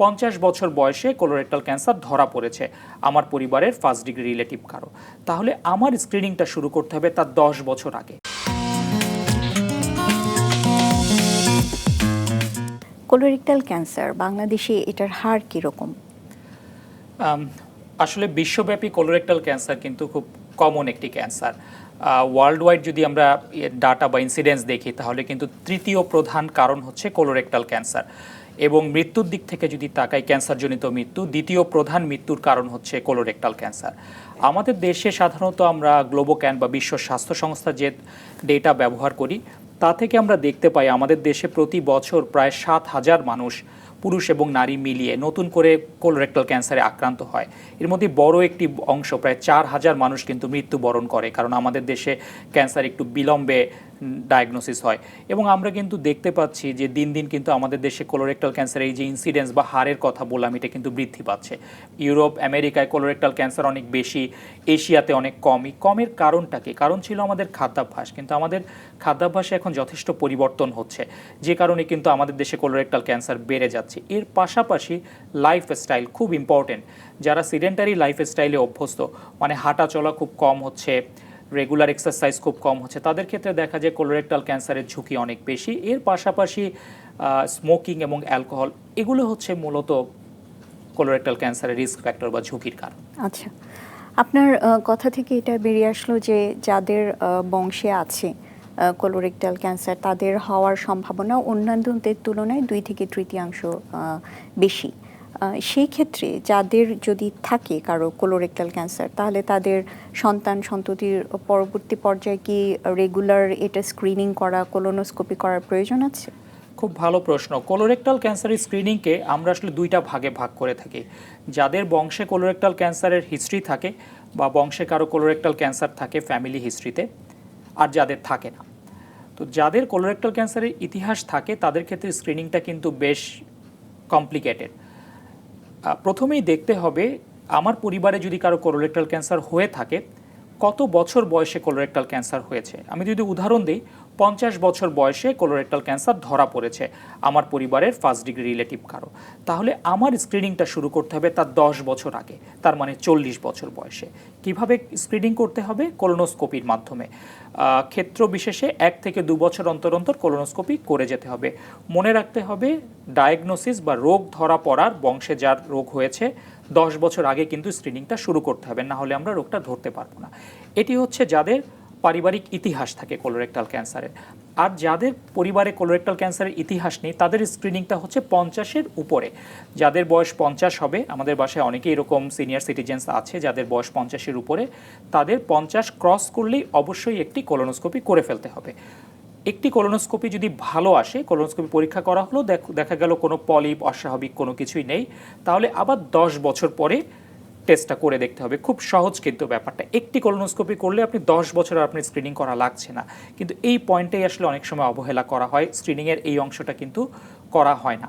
পঞ্চাশ বছর বয়সে কোলোরেক্টাল ক্যান্সার ধরা পড়েছে। আমার পরিবারের ফার্স্ট ডিগ্রি রিলেটিভ কারও। তাহলে আমার স্ক্রিনিংটা শুরু করতে হবে তার দশ বছর আগে। কোলোরেক্টাল ক্যান্সার বাংলাদেশে এটার হার কীরকম আসলে বিশ্বব্যাপী কোলোরেক্টাল ক্যান্সার কিন্তু খুব কমন একটি ক্যান্সার ওয়ার্ল্ড ওয়াইড যদি আমরা ডাটা বা ইনসিডেন্স দেখি তাহলে কিন্তু তৃতীয় প্রধান কারণ হচ্ছে কোলোরেক্টাল ক্যান্সার এবং মৃত্যুর দিক থেকে যদি তাকাই ক্যান্সারজনিত মৃত্যু, দ্বিতীয় প্রধান মৃত্যুর কারণ হচ্ছে কোলোরেক্টাল ক্যান্সার আমাদের দেশে সাধারণত আমরা গ্লোবোক্যান বা বিশ্ব স্বাস্থ্য সংস্থা যে ডেটা ব্যবহার করি, তা থেকে আমরা দেখতে পাই আমাদের দেশে প্রতি বছর প্রায় সাত হাজার মানুষ পুরুষ এবং নারী মিলিয়ে নতুন করে কোলোরেক্টাল ক্যান্সারে আক্রান্ত হয়। এর মধ্যে বড় একটি অংশ, প্রায় চার হাজার মানুষ কিন্তু মৃত্যুবরণ করে, কারণ আমাদের দেশে ক্যান্সার একটু বিলম্বে ডায়াগনোসিস হয়। এবং আমরা কিন্তু দেখতে পাচ্ছি যে দিন দিন কিন্তু আমাদের দেশে কোলোরেক্টাল ক্যান্সারের এই যে ইনসিডেন্স বা হারের কথা বললাম, এটা কিন্তু বৃদ্ধি পাচ্ছে। ইউরোপ, আমেরিকায় কোলোরেক্টাল ক্যান্সার অনেক বেশি, এশিয়াতে অনেক কমই। কমের কারণটা কি? কারণ ছিল আমাদের খাদ্যাভ্যাস। কিন্তু আমাদের খাদ্যাভ্যাসে এখন যথেষ্ট পরিবর্তন হচ্ছে, যে কারণে কিন্তু আমাদের দেশে কোলোরেক্টাল ক্যান্সার বেড়ে যাচ্ছে। এর পাশাপাশি লাইফস্টাইল খুব ইম্পর্টেন্ট যারা সিডেন্টারি লাইফস্টাইলে অভ্যস্ত মানে হাঁটা চলা খুব কম হচ্ছে রেগুলার এক্সারসাইজ খুব কম হচ্ছে। তাদের ক্ষেত্রে দেখা যায় কোলোরেক্টাল ক্যান্সারের ঝুঁকি অনেক বেশি। এর পাশাপাশি স্মোকিং এবং অ্যালকোহল এগুলো হচ্ছে মূলত কোলোরেক্টাল ক্যান্সারের রিস্ক ফ্যাক্টর বা ঝুঁকির কারণ। আচ্ছা। আপনার কথা থেকে এটা বেরিয়ে আসলো যে যাদের বংশে আছে কোলোরেক্টাল ক্যান্সার তাদের হওয়ার সম্ভাবনা অন্যান্যদের তুলনায় দুই থেকে তৃতীয়াংশ বেশি। সেই ক্ষেত্রে যাদের যদি থাকে কারও কোলোরেক্টাল ক্যান্সার তাহলে তাদের সন্তান সন্ততির পরবর্তী পর্যায়ে কি রেগুলার এটা স্ক্রিনিং করা কোলোনোস্কোপি করার প্রয়োজন আছে? খুব ভালো প্রশ্ন। কোলোরেক্টাল ক্যান্সারের স্ক্রিনিংকে আমরা আসলে দুইটা ভাগে ভাগ করে থাকি। যাদের বংশে কোলোরেক্টাল ক্যান্সারের হিস্ট্রি থাকে বা বংশে কারও কোলোরেক্টাল ক্যান্সার থাকে ফ্যামিলি হিস্ট্রিতে আর যাদের থাকে না। তো যাদের কোলোরেক্টাল ক্যান্সারের ইতিহাস থাকে, তাদের ক্ষেত্রে স্ক্রিনিংটা কিন্তু বেশ কমপ্লিকেটেড প্রথমেই দেখতে হবে আমার পরিবারে যদি কারও কোলোরেক্টাল ক্যান্সার হয়ে থাকে, কত বছর বয়সে কোলোরেক্টাল ক্যান্সার হয়েছে? আমি যদি উদাহরণ দিই পঞ্চাশ বছর বয়সে কোলোরেক্টাল ক্যান্সার ধরা পড়েছে। আমার পরিবারের ফার্স্ট ডিগ্রি রিলেটিভ কারও। তাহলে আমার স্ক্রিনিংটা শুরু করতে হবে তার দশ বছর আগে, তার মানে চল্লিশ বছর বয়সে। কীভাবে স্ক্রিনিং করতে হবে? কোলোনোস্কোপির মাধ্যমে। ক্ষেত্র বিশেষে এক থেকে দু বছর অন্তর অন্তর কোলোনোস্কোপি করে যেতে হবে। মনে রাখতে হবে ডায়াগনোসিস বা রোগ ধরা পড়ার বংশে যার রোগ হয়েছে, দশ বছর আগে কিন্তু স্ক্রিনিংটা শুরু করতে হবে, না হলে আমরা রোগটা ধরতে পারব না। এটি হচ্ছে যাদের পারিবারিক ইতিহাস থাকে কোলোরেক্টাল ক্যান্সারের আর যাদের পরিবারে কোলোরেক্টাল ক্যান্সারের ইতিহাস নেই, তাদের স্ক্রিনিংটা হচ্ছে পঞ্চাশের উপরে। যাদের বয়স পঞ্চাশ হবে, আমাদের বাসায় অনেকেই এরকম সিনিয়র সিটিজেন্স আছে, যাদের বয়স পঞ্চাশের উপরে, তাদের পঞ্চাশ ক্রস করলেই অবশ্যই একটি কোলোনোস্কোপি করে ফেলতে হবে। একটি কোলোনোস্কোপি যদি ভালো আসে কোলোনোস্কোপি পরীক্ষা করা হলো, দেখ- গেল কোনো পলিপ অস্বাভাবিক কোনো কিছুই নেই, তাহলে আবার দশ বছর পরে টেস্টটা করে দেখতে হবে। খুব সহজ কিন্তু ব্যাপারটা। একটি কলোনোস্কোপি করলে আপনি দশ বছর আপনি স্ক্রিনিং করা লাগছে না। কিন্তু এই পয়েন্টেই আসলে অনেক সময় অবহেলা করা হয়। স্ক্রিনিংয়ের এই অংশটা কিন্তু করা হয় না।